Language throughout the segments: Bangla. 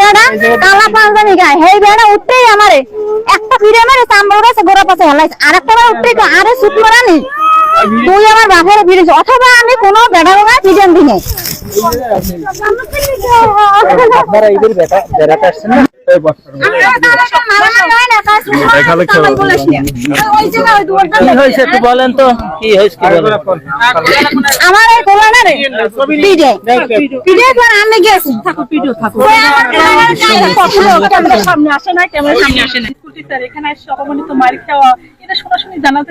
বেড়া কালা পাঞ্জাবি গায়ে হেই বেড়া উঠতেই আমারে। একটা ফিরে মারে চাম্বল গাছে গোড়া পাশে হেলাইছে। আর একটা বার উঠতেই তো আরে সুত মারানি তুই আমার বাপের ফিরেছ অথবা আমি কোনো বেড়া রোগা চিকেন দিনে আপনারা ঈদের বেটা বেড়াতে আসছেন না? বলেন তো কি হয়েছে আমার এই গোলা না রে। পিঠে পিঠে তো আমি গেছি। গোলার গায়ে পড়ল। সামনে আসে না ক্যামেরার সামনে আসে না এখানে অপমানিত মার খাওয়া। এটা সরাসরি জানাতে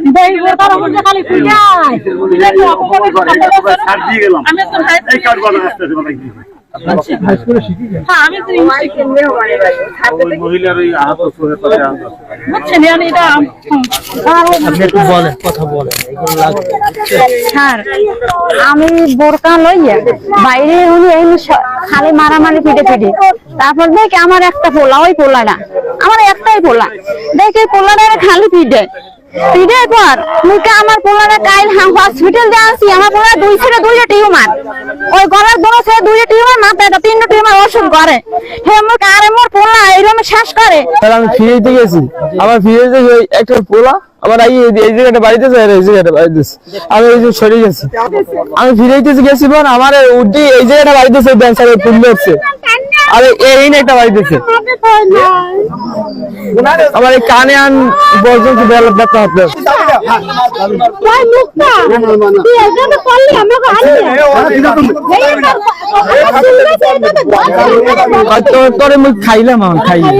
আমি তো আমি বোরকা লইয়া বাইরে উনি এই খালি মারামারি পিটে পিটে। তারপর দেখি আমার একটা পোলা ওই পোলাটা আমার একটাই পোলা। দেখি পোলাটা খালি পিটে। পর মুখে আমার পোলাটা কাইল হসপিটাল দিয়ে আনছি, আমার পোলা দুই ওই গলার ওষুধ করে। হে মোর কারে পোলা শ্বাস করে। তাহলে আমি ফিরে গেছি। আমার ফিরে ওই একটা পোলা আমার এই এই জায়গাটা বাড়িতে আর এই জায়গাটা বাড়িতে আমি এই যে সরে গেছি। আমি ফিরে গেছি গেছি বোন আমার উড্ডি এই জায়গাটা বাড়িতে ব্যাংসারে পুড়লে হচ্ছে আর এই- এই না একটা বাড়িতে আমার এই কানে আন ব্যথা হচ্ছে আর তোর মুখ খাইলাম আমার খাইলাম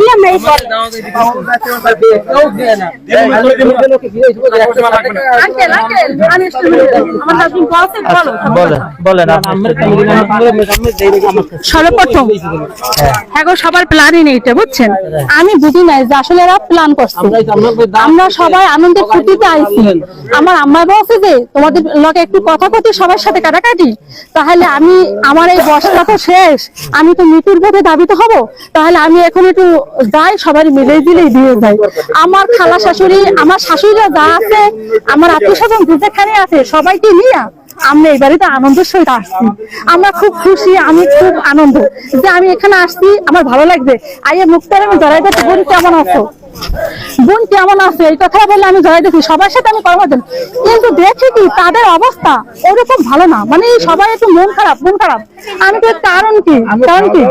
বলেন বলেন এখন সবার প্ল্যানই নেই এটা বুঝছেন? আমি বুঝি নাই যে আসলে এরা প্ল্যান করছে। আমরা সবাই আনন্দের ফুটিতে আইছি। আমার আম্মা বলছে যে তোমাদের লোকে একটু কথা কথি সবার সাথে কাটাকাটি তাহলে আমি আমার এই বসটা তো শেষ আমি তো মৃত্যুর পথে দাবিত হব তাহলে আমি এখন একটু যাই সবাই মিলেই দিলেই দিয়ে যাই। আমার খালা শাশুড়ি আমার শাশুড়িরা যা আছে আমার আত্মীয় স্বজন যেখানে আছে সবাইকে নিয়ে আমরা এই বাড়িতে আনন্দের সহিত আসছি। আমরা খুব খুশি, আমি খুব আনন্দ যে আমি এখানে আসছি, আমার ভালো লাগছে আইয়ে মুক্তার, আমি জড়াই দিতে বোন কেমন আছো? বোন কেমন আছে? এই কথা বললে আমি জড়াই দিচ্ছি সবার সাথে আমি কর্ম দেন কিন্তু দেখি কি, তাদের অবস্থা ওরকম ভালো না। মানে সবাই একটু মন খারাপ মন খারাপ। আমি তো কারণ কি? কারণ কি?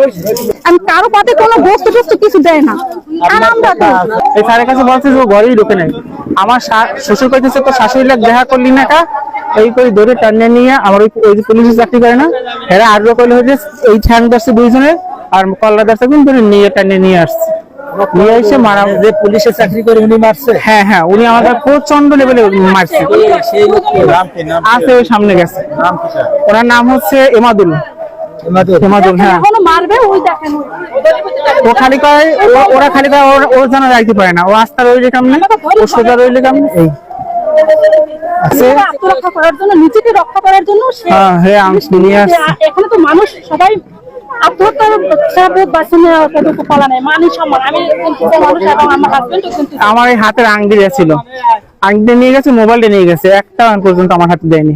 আমি কারও পাতে কোনো বস্তু টস্তু কিছু দেয় না। কাছে বলছে যে আমার শ্বশুর কইতেছে তো শাশুড়ি লাগ দেখা করলি না কা? এই করে ধরে টানে নিয়ে আমার ওই চাকরি করে না এরা আর কইলে হচ্ছে এই ধরছে দুইজনের আর কল্লা ধরছে নিয়ে টানে নিয়ে আসছে। নিয়ে এসে মারা যে পুলিশের চাকরি করে উনি মারছে? হ্যাঁ হ্যাঁ উনি আমাদের প্রচণ্ড লেভেলে মারছে। সেই লোক নাম কি নাম আছে ওই সামনে গেছে। ওনার নাম হচ্ছে এমাদুল এমাদুল হ্যাঁ। মারবে ওই দেখেন ও খালি কয় ও- ওরা খালি কয় ওর- ওর জানা যাইতে পারে না। ও আস্থা রইলে কেমনে? ও সোজা রইলে কেমনে? এই। আছে আত্মরক্ষা করার জন্য নিজেকে রক্ষা করার জন্য হ্যাঁ হ্যাঁ আমি নিয়ে এখানে তো মানুষ সবাই আত্মহত্যা সাবধান বাঁচিয়ে নেওয়ার কতটুকু কলা নেই। মানুষ সম্মান আমি কিন্তু মানুষ এবং আমার এই হাতের আংটি ছিল। আংটি নিয়ে গেছে মোবাইলটা নিয়ে গেছে। একটা আং পর্যন্ত আমার হাতে দেয়নি।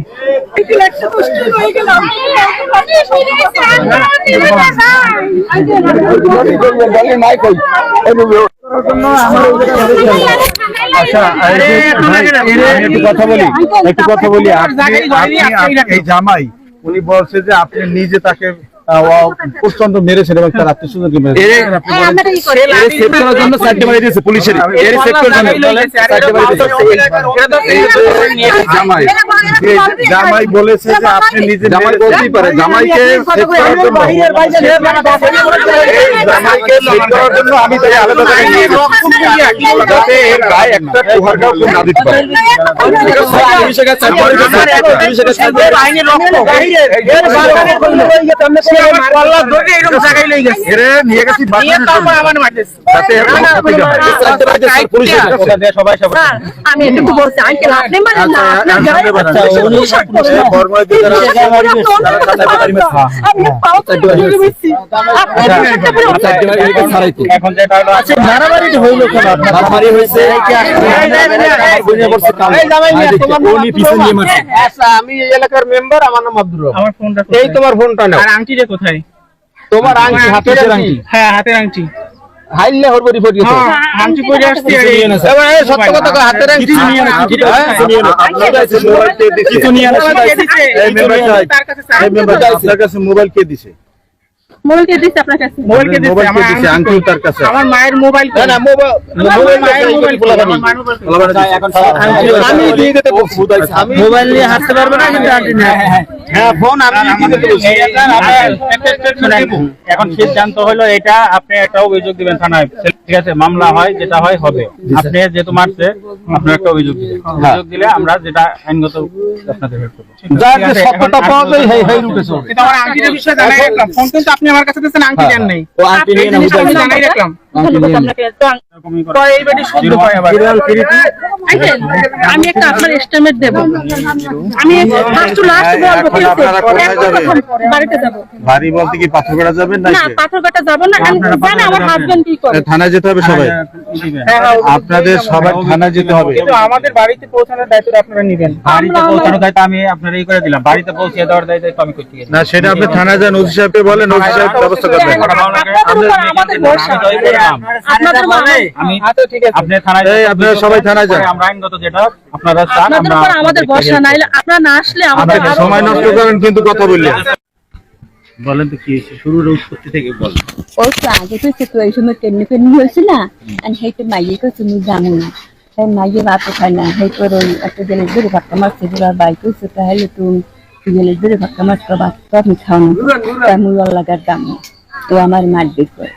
আচ্ছা একটু কথা বলি একটু কথা বলি আপনি আপনি আপনি- এই জামাই উনি বলছে যে আপনি নিজে তাকে প্রচণ্ড মেরেছেন এবং তার আত্মীয় স্বজনকে মেরেছেন আপনি বলেন সেভ করার জন্য চারটে বাড়ি দিয়েছে পুলিশের এর সেভ করার জন্য চারটে বাড়ি দিয়েছে এই যে জামাই যে জামাই বলেছে যে আপনি নিজে জামাই মেরেছেন। বলতেই পারে জামাইকে সেভ করার জন্য এই জামাইকে সেভ করার জন্য আমি তাকে আলাদা জায়গায় নিয়ে গেছি যাতে এর গায়ে একটা কুহারটাও কেউ না দিতে পারে পুলিশের কাছে এরে নিয়ে গেছি না। ওটা দিয়ে সবাই সবাই আমি একটু বলছি আঙ্কেল আপনি মানে না আপনি উনি না। এখন যেটা হলো হইল কেন? আপনার মারামারি এই এলাকার মেম্বার আমার নাম আব্দুর রহমান আমার ফোনটা এই তোমার ফোনটা নাও আর আংটিটা কোথায়? তোমার আংটি হাতের আংটি। হ্যাঁ হাতের আংটি। হাইলে হরবো রিপোর্ট গেছে হ্যাঁ আংটি পরে আসছি। আর এই- এবার এই সত্য কথা কয়, হাতের আংটি? নিয়ে না, কিছু হ্যাঁ? আপনার কাছে মোবাইল কে দিছে? কিছু নিয়ে না, এই মেম্বার সাহেব, তার কাছে চাই। এই মেম্বার আপনার কাছে মোবাইল কে দিছে? মোবাইল কে দিচ্ছে আপনার কাছে? মোবাইল কে দিছে? আমার দিছে? আংটি আংটি তার কাছে। আমার মায়ের মোবাইল না না মোবাইল মোবাইল মোবাইল মোবাইল আমার মায়ের আমি দিয়ে দিতে বলছি। মোবাইল নিয়ে হাঁটতে পারবে না কিন্তু আন্টি না হ্যাঁ ফোন আমি দিয়ে দিতে বলছি এখন সিদ্ধান্ত হলো এটা আপনি একটা অভিযোগ দিবেন থানায়। ঠিক আছে মামলা হয় যেটা হয় হবে। আপনি যেহেতু মারছে আপনার একটা অভিযোগ দিবেন। অভিযোগ দিলে আমরা যেটা আইনগত আপনাদের হেল্প করব। যার যে সত্যতা পাওয়া যায় হেই হেই রুটে চলবে। কিন্তু আমার আংটির বিষয়ে জানাই রাখলাম। ফোন কিন্তু আপনি আমার কাছে দিয়েছেন আংটি দেন নাই। ও আংটি নিয়ে না জানাই রাখলাম। হয় আমি একটা আপনার এস্টিমেট দেব। আমি ফার্স্ট টু লাস্ট বলব বাড়িতে যাব? বাড়ি বলতে কি পাথরঘাটা যাবেন না না পাথরঘাটা যাব না জানি আমার হাজবেন্ড কি করে। থানায় যেতে হবে সবাই। আপনাদের সবাই থানায় যেতে হবে। কিন্তু আমাদের বাড়িতে পৌঁছানোর দায়িত্বটা আপনারা নেবেন। বাড়িতে পৌঁছানোর দায়িত্ব আমি আপনার এই করে দিলাম। বাড়িতে পৌঁছে দেওয়ার দায়িত্ব আমি করতে গেছি না সেটা আপনি থানায় যান ওসি সাহেবকে বলেন ওসি সাহেব ব্যবস্থা করবেন। আমাদের ভরসা। আমি তো এই করলাম। আপনাদের উপর আমাদের- আমি ঠিক আছে। আপনি থানায় এই, আপনারা সবাই থানায় যান। আমরা আইনগত যেটা আপনারা চান আপনাদের আমরা উপর আমাদের ভরসা নাইলে আপনারা না আসলে আমাদের সময় নষ্ট করেন কিন্তু কথা বললেন। বলেন তো কি হয়েছে? শুরুর উৎপত্তি থেকে বলেন। ওই তো আগে তো সিচুয়েশন কেমনি কেমনি হয়েছে না? আর সেইটা মাইয়ে তো তুমি জানো না। সেই মাইয়ে ভাতও খায় না। সেই করে ওই একটা জেলের ধরে ভাক্কা মারছে দুলার বাইক হয়েছে তাহলে তুমি জেলের ধরে ভাক্কা মারছো ভাত তো আপনি খাও না তাই মুই লাগার দাম তো আমার মারবে করে